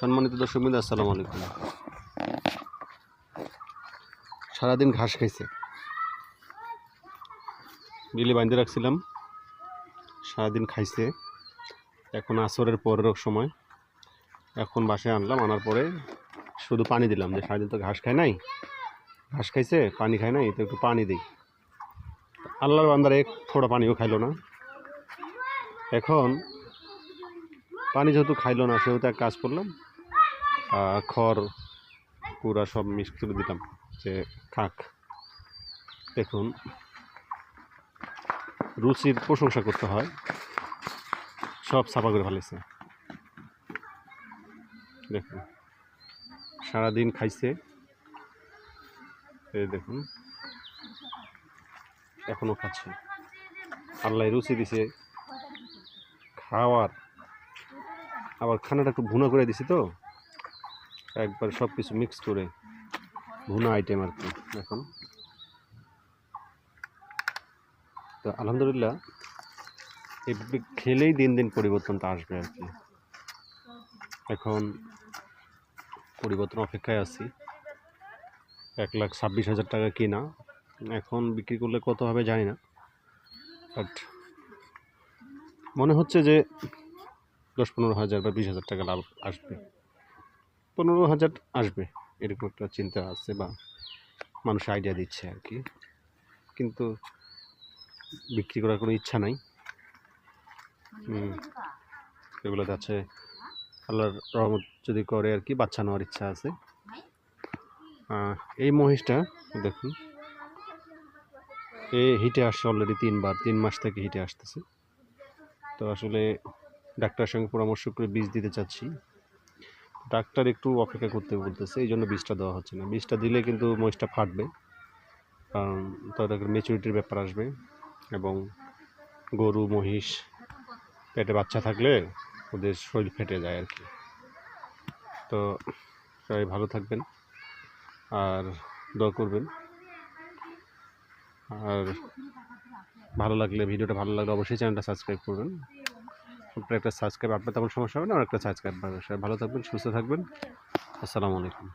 সম্মানিত দর্শক বিন্দু, আসসালামু আলাইকুম। সারাদিন ঘাস খাইছে। বিলে বাঁধে রাখছিলাম। সারাদিন খাইছে। এখন আসরের পরের সময়। এখন বাসায় আনলাম, আনার পরে শুধু পানি দিলাম যে সারাদিন তো ঘাস খায় নাই। ঘাস খাইছে, পানি খায় নাই, তো একটু পানি দিই। আল্লাহর বান্দার এক থোড়া পানিও খাইলো না। এখন পানি যেহেতু খাইলো না, সেহেতু এক কাজ করলাম খড় পুরা সব মিক্স করে দিলাম, যে খাক দেখুন, রুচির প্রশংসা করতে হয়, সব সাফা করে ফেলেছে। দেখুন, সারাদিন খাইছে। এই দেখুন এখনও খাচ্ছে। আল্লাহ রুচি দিছে, খাওয়ার আবার খানাটা একটু ভুনা করে দিছি তো। একবার সব কিছু মিক্স করে ভুনা আইটেম আর কি, এখন। তো আলহামদুলিল্লাহ এভাবে খেলেই দিন দিন পরিবর্তনটা আসবে আর কি। এখন পরিবর্তন অপেক্ষায় আছি। এক লাখ ছাব্বিশ হাজার টাকা কিনা। এখন বিক্রি করলে কত হবে জানি না। বাট মনে হচ্ছে যে দশ পনেরো হাজার বা বিশ হাজার টাকা লাভ আসবে। পনেরো হাজার আসবে এরকম একটা চিন্তা আছে বা মানুষ আইডিয়া দিচ্ছে আর কি। কিন্তু বিক্রি করার কোনো ইচ্ছা নাই। হুম, এগুলোতে আছে। আল্লাহর রহমত যদি করে আর কি বাচ্চা নেওয়ার ইচ্ছা আছে। এই মহিষটা দেখুন এ হিটে আসছে অলরেডি তিনবার তিন মাস থেকে হিটে আসতেছে। তো আসলে ডাক্তারের সঙ্গে পরামর্শ করে বীজ দিতে চাচ্ছি। ডাক্তার একটু অপেক্ষা করতে বলতেছে, এই জন্য বীজটা দেওয়া হচ্ছে না। বীজটা দিলে কিন্তু মহিষটা ফাটবে, কারণ তাদের মেচুরিটির ব্যাপার আসবে এবং গরু, মহিষ, পেটে বাচ্চা থাকলে ওদের শরীর ফেটে যায় আর কি। তো সবাই ভালো থাকবেন আর দোয়া করবেন। আর ভালো লাগলে, ভিডিওটা ভালো লাগলে অবশ্যই চ্যানেলটা সাবস্ক্রাইব করবেন। একটা সাবস্ক্রাইব আপনার তেমন সমস্যা হবে না আর একটা সাবস্ক্রাইব পাবে সবাই ভালো থাকবেন, সুস্থ থাকবেন। আসসালামু আলাইকুম।